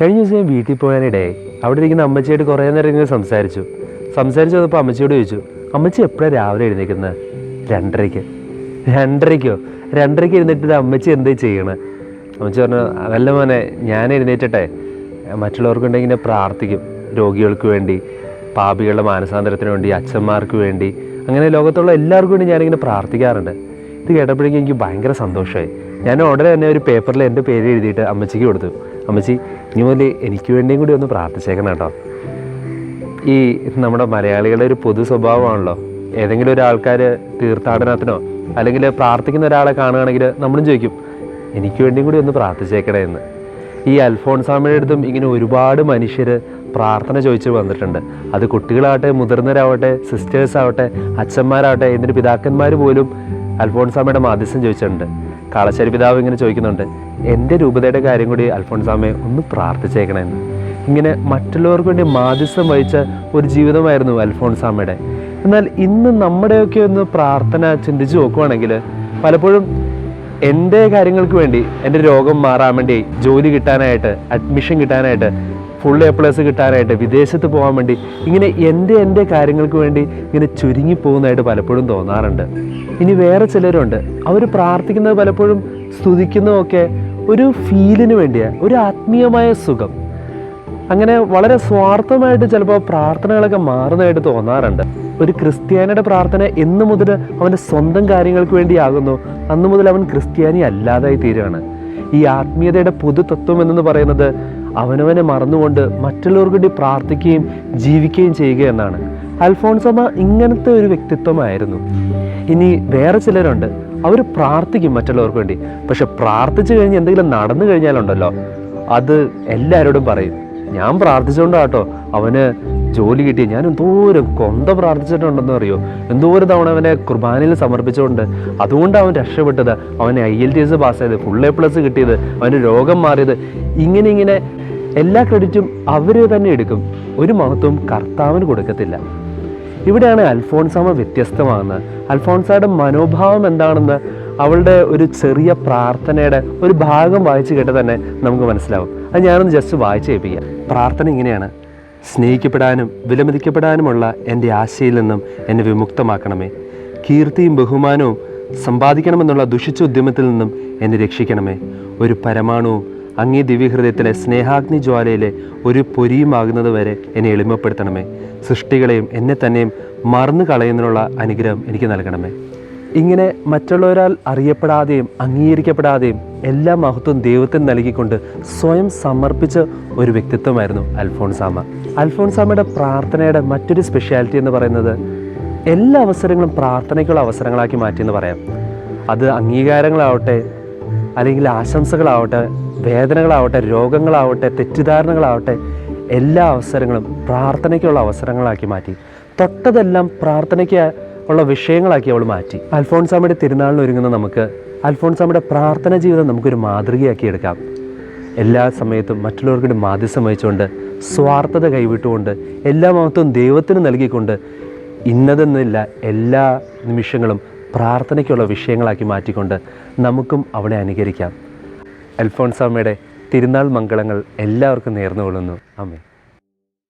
കഴിഞ്ഞ ദിവസം ഞാൻ വീട്ടിൽ പോകാനിടയായി അവിടെ ഇരിക്കുന്ന അമ്മച്ചിയായിട്ട് കുറേ നേരം ഇങ്ങനെ സംസാരിച്ചു. സംസാരിച്ചു വന്നപ്പോൾ അമ്മച്ചിയോട് ചോദിച്ചു അമ്മച്ചി എപ്പോഴാണ് രാവിലെ എഴുന്നേക്കുന്നത് രണ്ടരയ്ക്ക്. രണ്ടരയ്ക്കോ? രണ്ടരയ്ക്ക് എഴുന്നേറ്റിട്ട് അമ്മച്ചി എന്താ ചെയ്യണേ? അമ്മച്ചി പറഞ്ഞു അതല്ല മോനെ ഞാൻ എഴുന്നേറ്റട്ടെ. മറ്റുള്ളവർക്കുണ്ടെങ്കിൽ ഇങ്ങനെ പ്രാർത്ഥിക്കും. രോഗികൾക്ക് വേണ്ടി പാപികളുടെ മാനസാന്തരത്തിന് വേണ്ടി അച്ഛന്മാർക്ക് വേണ്ടി അങ്ങനെ ലോകത്തുള്ള എല്ലാവർക്കും വേണ്ടി ഞാനിങ്ങനെ പ്രാർത്ഥിക്കാറുണ്ട്. ഇത് കേട്ടപ്പോഴേക്കും എനിക്ക് ഭയങ്കര സന്തോഷമായി. ഞാൻ ഉടനെ തന്നെ ഒരു പേപ്പറിൽ എന്റെ പേര് എഴുതിയിട്ട് അമ്മച്ചിക്ക് കൊടുത്തു. അമ്മച്ചി ഇനി മുതൽ എനിക്ക് വേണ്ടിയും കൂടി ഒന്ന് പ്രാർത്ഥിച്ചേക്കണം കേട്ടോ. ഈ നമ്മുടെ മലയാളികളുടെ ഒരു പൊതു സ്വഭാവമാണല്ലോ. ഏതെങ്കിലും ഒരു ആൾക്കാർ തീർത്ഥാടനത്തിനോ അല്ലെങ്കിൽ പ്രാർത്ഥിക്കുന്ന ഒരാളെ കാണുകയാണെങ്കിൽ നമ്മളും ചോദിക്കും എനിക്ക് വേണ്ടിയും കൂടി ഒന്ന് പ്രാർത്ഥിച്ചേക്കണേ എന്ന്. ഈ അൽഫോൺസാമിയുടെ അടുത്തും ഇങ്ങനെ ഒരുപാട് മനുഷ്യർ പ്രാർത്ഥന ചോദിച്ച് വന്നിട്ടുണ്ട്. അത് കുട്ടികളാവട്ടെ മുതിർന്നവരാവട്ടെ സിസ്റ്റേഴ്സ് ആവട്ടെ അച്ഛന്മാരാവട്ടെ എന്നിട്ട് പിതാക്കന്മാർ പോലും അൽഫോൺസാമയുടെ മാധ്യസ്ഥം ചോദിച്ചിട്ടുണ്ട്. കാളശ്ശേരി പിതാവ് ഇങ്ങനെ ചോദിക്കുന്നുണ്ട് എന്റെ രൂപതയുടെ കാര്യം കൂടി അൽഫോൺസാമയെ ഒന്ന് പ്രാർത്ഥിച്ചേക്കണമെന്ന് ഇങ്ങനെ മറ്റുള്ളവർക്ക് വേണ്ടി മാധ്യസ്ഥം വഹിച്ച ഒരു ജീവിതമായിരുന്നു അൽഫോൺസാമയുടെ എന്നാൽ ഇന്ന് നമ്മുടെയൊക്കെ ഒന്ന് പ്രാർത്ഥന ചിന്തിച്ച് നോക്കുവാണെങ്കിൽ പലപ്പോഴും എന്റെ കാര്യങ്ങൾക്ക് വേണ്ടി എന്റെ രോഗം മാറാൻ വേണ്ടി ജോലി കിട്ടാനായിട്ട് അഡ്മിഷൻ കിട്ടാനായിട്ട് ഫുൾ എ പ്ലസ് കിട്ടാനായിട്ട് വിദേശത്ത് പോകാൻ വേണ്ടി ഇങ്ങനെ എന്റെ എന്റെ കാര്യങ്ങൾക്ക് വേണ്ടി ഇങ്ങനെ ചുരുങ്ങി പോകുന്നതായിട്ട് പലപ്പോഴും തോന്നാറുണ്ട്. ഇനി വേറെ ചിലരുണ്ട്. അവർ പ്രാർത്ഥിക്കുന്നത് പലപ്പോഴും സ്തുതിക്കുന്നതൊക്കെ ഒരു ഫീലിന് വേണ്ടിയാണ് ഒരു ആത്മീയമായ സുഖം. അങ്ങനെ വളരെ സ്വാർത്ഥമായിട്ട് ചിലപ്പോൾ പ്രാർത്ഥനകളൊക്കെ മാറുന്നതായിട്ട് തോന്നാറുണ്ട്. ഒരു ക്രിസ്ത്യാനിയുടെ പ്രാർത്ഥന എന്നു മുതൽ അവന്റെ സ്വന്തം കാര്യങ്ങൾക്ക് വേണ്ടിയാകുന്നു. അന്നു മുതൽ അവൻ ക്രിസ്ത്യാനി അല്ലാതായി തീരുകയാണ്. ഈ ആത്മീയതയുടെ പൊതു തത്വം എന്നു പറയുന്നത് അവനവനെ മറന്നുകൊണ്ട് മറ്റുള്ളവർക്ക് വേണ്ടി പ്രാർത്ഥിക്കുകയും ജീവിക്കുകയും ചെയ്യുക എന്നാണ്. അൽഫോൺസമ്മ ഇങ്ങനത്തെ ഒരു വ്യക്തിത്വമായിരുന്നു. ഇനി വേറെ ചിലരുണ്ട്. അവർ പ്രാർത്ഥിക്കും മറ്റുള്ളവർക്ക് വേണ്ടി. പക്ഷെ പ്രാർത്ഥിച്ചു കഴിഞ്ഞ് എന്തെങ്കിലും നടന്നു കഴിഞ്ഞാലുണ്ടല്ലോ അത് എല്ലാവരോടും പറയും. ഞാൻ പ്രാർത്ഥിച്ചുകൊണ്ടാട്ടോ അവന് ജോലി കിട്ടി. ഞാൻ എന്തോരം കൊന്ത പ്രാർത്ഥിച്ചിട്ടുണ്ടെന്ന് അറിയോ? എന്തോരം തവണ അവനെ കുർബാനയിൽ സമർപ്പിച്ചുകൊണ്ട് അതുകൊണ്ട് അവൻ രക്ഷപ്പെട്ടത്. അവന് ഐ എൽ ടി എസ് പാസ്സായത് ഫുൾ എ പ്ലസ് കിട്ടിയത് അവന് രോഗം മാറിയത്. ഇങ്ങനെ ഇങ്ങനെ എല്ലാ ക്രെഡിറ്റും അവർ തന്നെ എടുക്കും. ഒരു മഹത്വം കർത്താവിന് കൊടുക്കത്തില്ല. ഇവിടെയാണ് അൽഫോൺസാമ വ്യത്യസ്തമാകുന്നത്. അൽഫോൺസയുടെ മനോഭാവം എന്താണെന്ന് അവളുടെ ഒരു ചെറിയ പ്രാർത്ഥനയുടെ ഒരു ഭാഗം വായിച്ചു കേട്ട് തന്നെ നമുക്ക് മനസ്സിലാവും. അത് ഞാനൊന്ന് ജസ്റ്റ് വായിച്ചു കേൾപ്പിക്കാം. പ്രാർത്ഥന ഇങ്ങനെയാണ്. സ്നേഹിക്കപ്പെടാനും വിലമതിക്കപ്പെടാനുമുള്ള എന്റെ ആശയിൽ നിന്നും എന്നെ വിമുക്തമാക്കണമേ. കീർത്തിയും ബഹുമാനവും സമ്പാദിക്കണമെന്നുള്ള ദുഷിച്ച ഉദ്യമത്തിൽ നിന്നും എന്നെ രക്ഷിക്കണമേ. ഒരു പരമാണുവും അങ്ങേ ദിവ്യഹൃദയത്തിലെ സ്നേഹാഗ്നി ജ്വാലയിലെ ഒരു പൊരിയുമാകുന്നത് വരെ എന്നെ എളിമപ്പെടുത്തണമേ. സൃഷ്ടികളെയും എന്നെ തന്നെയും മറന്നു കളയുന്നതിനുള്ള അനുഗ്രഹം എനിക്ക് നൽകണമേ. ഇങ്ങനെ മറ്റുള്ളവരാൽ അറിയപ്പെടാതെയും അംഗീകരിക്കപ്പെടാതെയും എല്ലാ മഹത്വം ദൈവത്തിന് നൽകിക്കൊണ്ട് സ്വയം സമർപ്പിച്ച ഒരു വ്യക്തിത്വമായിരുന്നു അൽഫോൺസാമ. അൽഫോൺസാമയുടെ പ്രാർത്ഥനയുടെ മറ്റൊരു സ്പെഷ്യാലിറ്റി എന്ന് പറയുന്നത് എല്ലാ അവസരങ്ങളും പ്രാർത്ഥനയ്ക്കുള്ള അവസരങ്ങളാക്കി മാറ്റിയെന്ന് പറയാം. അത് അംഗീകാരങ്ങളാവട്ടെ അല്ലെങ്കിൽ ആശംസകളാവട്ടെ വേദനകളാവട്ടെ രോഗങ്ങളാവട്ടെ തെറ്റിദ്ധാരണകളാവട്ടെ എല്ലാ അവസരങ്ങളും പ്രാർത്ഥനയ്ക്കുള്ള അവസരങ്ങളാക്കി മാറ്റി. തൊട്ടതെല്ലാം പ്രാർത്ഥനയ്ക്ക് ഉള്ള വിഷയങ്ങളാക്കി അവൾ മാറ്റി. അൽഫോൺസാമയുടെ തിരുനാളിന് ഒരുങ്ങുന്ന നമുക്ക് അൽഫോൺസാമയുടെ പ്രാർത്ഥന ജീവിതം നമുക്കൊരു മാതൃകയാക്കി എടുക്കാം. എല്ലാ സമയത്തും മറ്റുള്ളവർക്ക് മാധ്യസം വഹിച്ചുകൊണ്ട് സ്വാർത്ഥത കൈവിട്ടുകൊണ്ട് എല്ലാ മഹത്വവും ദൈവത്തിന് നൽകിക്കൊണ്ട് ഇന്നതെന്നില്ല എല്ലാ നിമിഷങ്ങളും പ്രാർത്ഥനയ്ക്കുള്ള വിഷയങ്ങളാക്കി മാറ്റിക്കൊണ്ട് നമുക്കും അവളെ അനുകരിക്കാം. അൽഫോൺസാമ്മയുടെ തിരുനാൾ മംഗളങ്ങൾ എല്ലാവർക്കും നേർന്നുകൊള്ളുന്നു. അമ്മേ